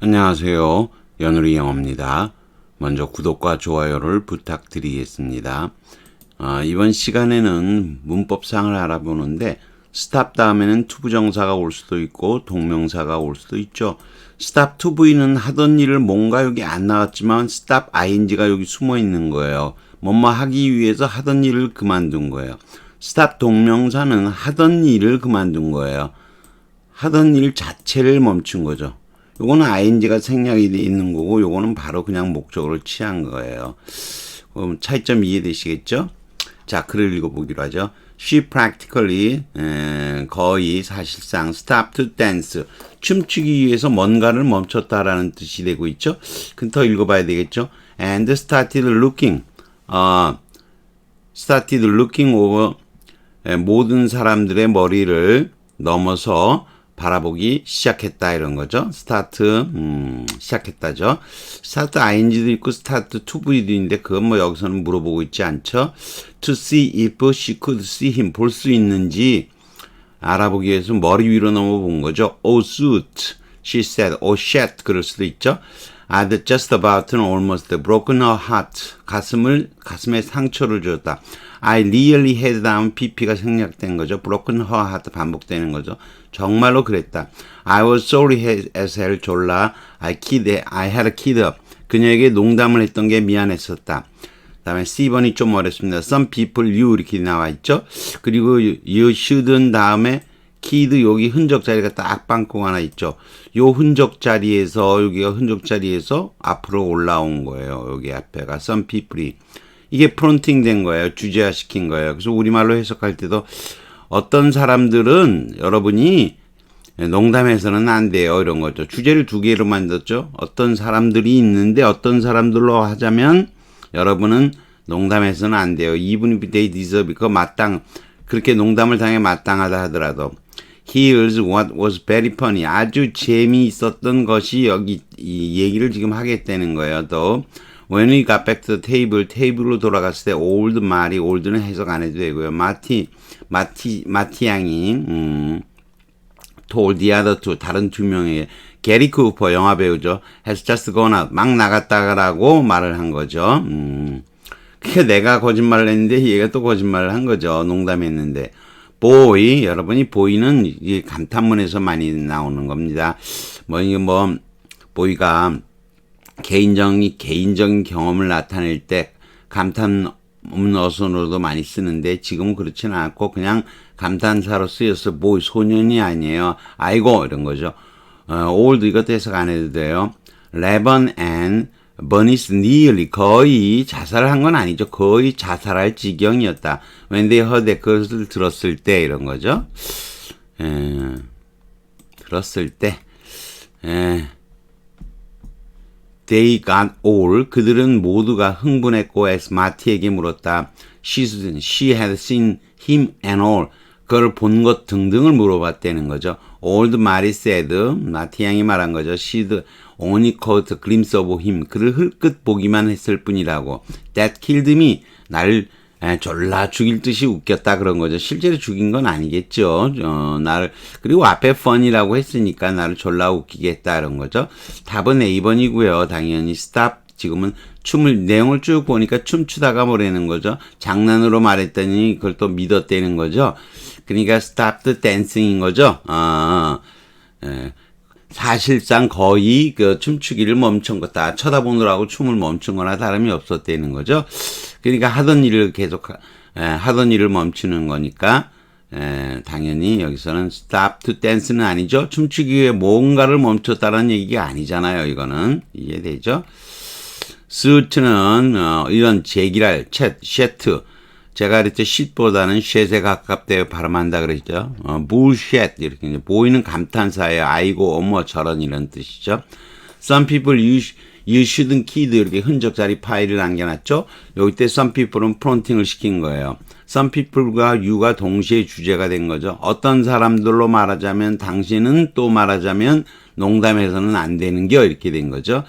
안녕하세요. 연우리 영어입니다. 먼저 구독과 좋아요를 부탁드리겠습니다. 아, 이번 시간에는 문법상을 알아보는데 stop 다음에는 to 부정사가 올 수도 있고 동명사가 올 수도 있죠. to V는 하던 일을 뭔가 여기 안 나왔지만 stop ing가 여기 숨어 있는 거예요. 뭐뭐 하기 위해서 하던 일을 그만둔 거예요. stop 동명사는 하던 일을 그만둔 거예요. 하던 일 자체를 멈춘 거죠. 요거는 ing가 생략이 돼 있는 거고 요거는 바로 그냥 목적어를 취한 거예요. 그럼 차이점 이해되시겠죠? 자, 글을 읽어보기로 하죠. She practically 에, 거의 사실상 stop to dance 춤추기 위해서 뭔가를 멈췄다라는 뜻이 되고 있죠. 그럼 더 읽어봐야 되겠죠. And started looking 어, started looking over 에, 모든 사람들의 머리를 넘어서 바라보기 시작했다 이런 거죠. 스타트 음, 시작했다죠. 스타트 ing도 있고 스타트 V도 있는데 그건 뭐 여기서는 물어보고 있지 않죠. To see if she could see him 볼 수 있는지 알아보기 위해서 머리 위로 넘어본 거죠. Oh suit, she said. Oh shit 그럴 수도 있죠. I'd just about and almost broken her heart. 가슴을 가슴에 상처를 줬다. I really had 다음 pp가 생략된 거죠. broken her heart 반복되는 거죠. 정말로 그랬다. I was sorry as hell 졸라. I kid, I had a kid up. 그녀에게 농담을 했던 게 미안했었다. 다음에 C번이 좀 어렵습니다. Some people you 이렇게 나와 있죠. 그리고 you shouldn't 다음에 키드 여기 흔적 자리가 딱 빵꾸 하나 있죠. 요 흔적 자리에서 여기가 흔적 자리에서 앞으로 올라온 거예요. 여기 앞에가 some people이 이게 프론팅 된 거예요. 주제화 시킨 거예요. 그래서 우리말로 해석할 때도 어떤 사람들은 여러분이 농담해서는 안 돼요. 이런 거죠. 주제를 두 개로 만들었죠. 어떤 사람들이 있는데 어떤 사람들로 하자면 여러분은 농담해서는 안 돼요. 이분이 deserve 그 마땅 그렇게 농담을 당해 마땅하다 하더라도 Here's what was very funny. 아주 재미있었던 것이 여기 이 얘기를 지금 하겠다는 거예요. 또 When we got back to the table, 테이블로 돌아갔을 때 old 말이 old는 해석 안 해도 되고요. 마티 마티 마티 양이 음, told the other two 다른 두 명에게 게리 쿠퍼 영화 배우죠. has just gone out 막 나갔다라고 말을 한 거죠. 음. 그게 내가 거짓말을 했는데 얘가 또 거짓말을 한 거죠. 농담했는데. 보이 여러분이 보이는 이 감탄문에서 많이 나오는 겁니다. 뭐 이게 뭐 보이가 개인적인 개인적인 경험을 나타낼 때 감탄문 어선으로도 많이 쓰는데 지금은 그렇지는 않고 그냥 감탄사로 쓰여서 보이 소년이 아니에요. 아이고 이런 거죠. 어, old 이것도 해석 안 해도 돼요. 레번 앤 버니스 nearly 거의 자살한 건 아니죠. 거의 자살할 지경이었다. Heard that 그것을 들었을 때 이런 거죠. 에, 들었을 때 에, they got all 그들은 모두가 흥분했고 as 마티에게 물었다. She, she had seen him and all 그걸 본 것 등등을 물어봤다는 거죠. old 말이 said 마티 양이 말한 거죠. she'd only caught glimpse of him 그를 흘끗 보기만 했을 뿐이라고 that killed me 나를 에, 졸라 죽일 듯이 웃겼다 그런 거죠. 실제로 죽인 건 아니겠죠. 어, 나를 그리고 앞에 fun이라고 했으니까 나를 졸라 웃기게 했다 그런 거죠. 답은 A번이고요. 당연히 stop 지금은 춤을 내용을 쭉 보니까 춤추다가 뭐라는 거죠. 장난으로 말했더니 그걸 또 믿었다는 거죠. 그러니까 stop the dancing인 거죠. 아, 예. 사실상 거의 그 춤추기를 멈춘 거다. 쳐다보느라고 춤을 멈춘 거나 다름이 없었다는 거죠. 그러니까 하던 일을 계속 에, 하던 일을 멈추는 거니까 에, 당연히 여기서는 stop to dance는 아니죠. 춤추기 위해 뭔가를 멈췄다는 얘기가 아니잖아요. 이거는 이해되죠? Suit는 어, 이런 제기랄, 챗, 쉐트 제가 그랬죠. shit보다는 shat에 가깝대 발음한다 그랬죠. 어, bullshit 이렇게 이제 보이는 감탄사예요. 아이고 어머 저런 이런 뜻이죠. Some people you, you shouldn't kid 이렇게 흔적 자리 파일을 남겨놨죠. 여기 때 some people은 프론팅을 시킨 거예요. Some people과 you가 동시에 주제가 된 거죠. 어떤 사람들로 말하자면 당신은 또 말하자면 농담해서는 안 되는 게 이렇게 된 거죠.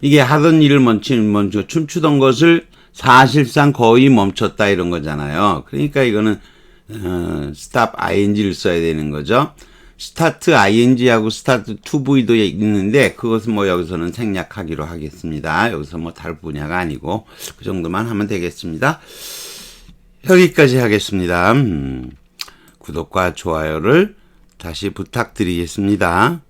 이게 하던 일을 멈춘 멈추 춤추던 것을 사실상 거의 멈췄다 이런 거잖아요. 그러니까 이거는 어, stop ing를 써야 되는 거죠. 스타트 ing하고 스타트 to V도 있는데 그것은 뭐 여기서는 생략하기로 하겠습니다. 여기서 뭐 다른 분야가 아니고 그 정도만 하면 되겠습니다. 여기까지 하겠습니다. 음, 구독과 좋아요를 다시 부탁드리겠습니다.